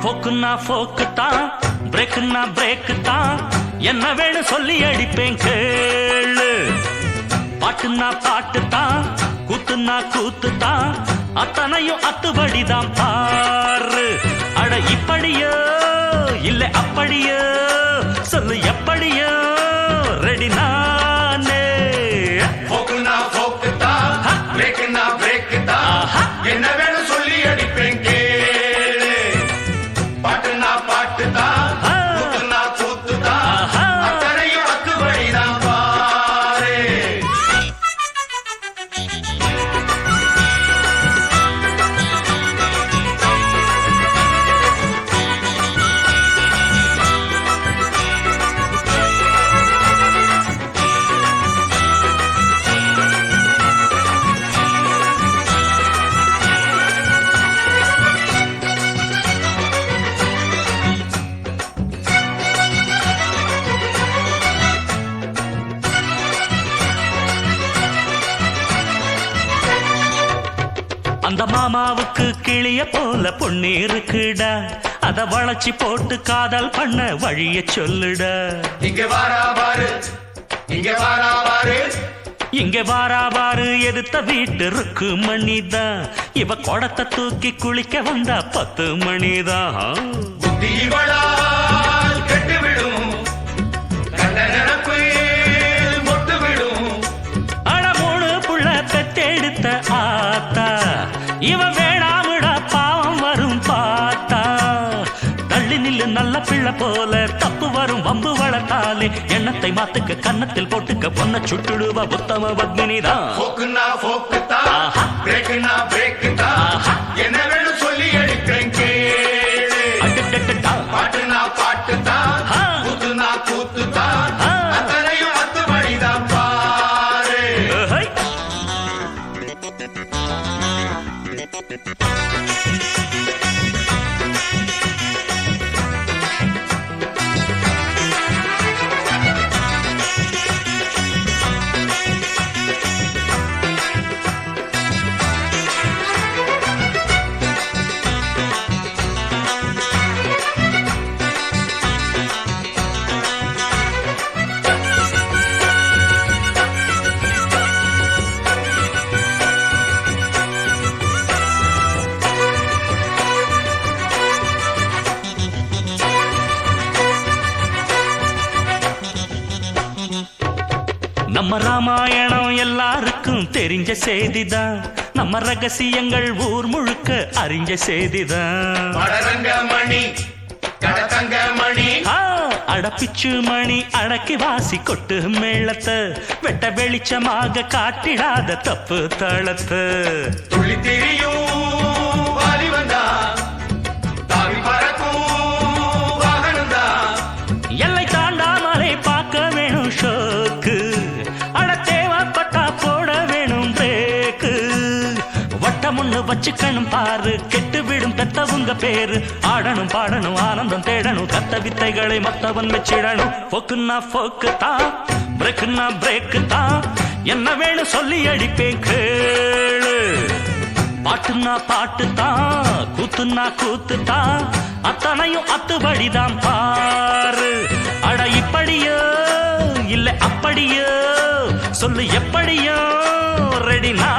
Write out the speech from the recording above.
போக்கு தான் பிரேக்குன்னா பிரேக்கு தான் என்ன வேணும் சொல்லி அடிப்பேன் கேளு பாட்டுன்னா பாட்டு தான் கூத்துன்னா கூத்து தான் அத்தனையும் அத்துபடிதான் பாரு அட இப்படியோ அந்த மாமாவுக்கு கிளிய போல பொண்ணு இருக்குடா அத வளைச்சி போட்டு காதல் பண்ண வழிய சொல்லுடா. இங்க வாரா பாரு இங்க வாரா பாரு இங்க வாரா வாரு எதிர்த்த வீட்டு இருக்கு மணிதான் இவ குடத்தை தூக்கி குளிக்க வந்தா பத்து மணிதான் புத்தி இவளால் நில்லு நல்ல பிள்ளை போல தப்பு வரும் வம்பு வளர்த்தாலே எண்ணத்தை மாத்துக்க கன்னத்தில் போட்டுக்க பொண்ண சுட்டுடுவ போக்குனா போக்கு தான். என்ன வேணும் சொல்லி. பாட்டுனா பாட்டு தான் ஆ. கூத்துனா கூத்து தான். அத்தனையும் பாரு ராமாயணம் எல்லாருக்கும் தெரிஞ்ச செய்திதான். நம்ம ரகசியங்கள் ஊர் முழுக்க அறிஞ்ச செய்திதான். மணி கடத்தங்க மணி அடப்பிச்சு மணி அடக்கி வாசி கொட்டு மேளத்தை. வெட்ட வெளிச்சமாக காட்டிடாத தப்பு தளத்தை. துள்ளி வச்சுக்கணும் பாரு. கெட்டு விடும் பெத்தவங்க பேரு. ஆடணும் பாடணும் ஆனந்தம் தேடணும். கத்த வித்தைகளை மத்தவன் வச்சிடணும் போக்குன்னா போக்கு தான் பிரேக்குன்னா பிரேக்கு தான் என்ன வேணும் சொல்லி அடிப்பேன் கேளு. பாட்டுன்னா பாட்டு தான் கூத்துன்னா கூத்து தான் அத்தனையும் அத்துபடிதான் பாரு. அட இப்படியோ இல்ல அப்படியோ சொல்லு எப்படியோ. ரெடி நான்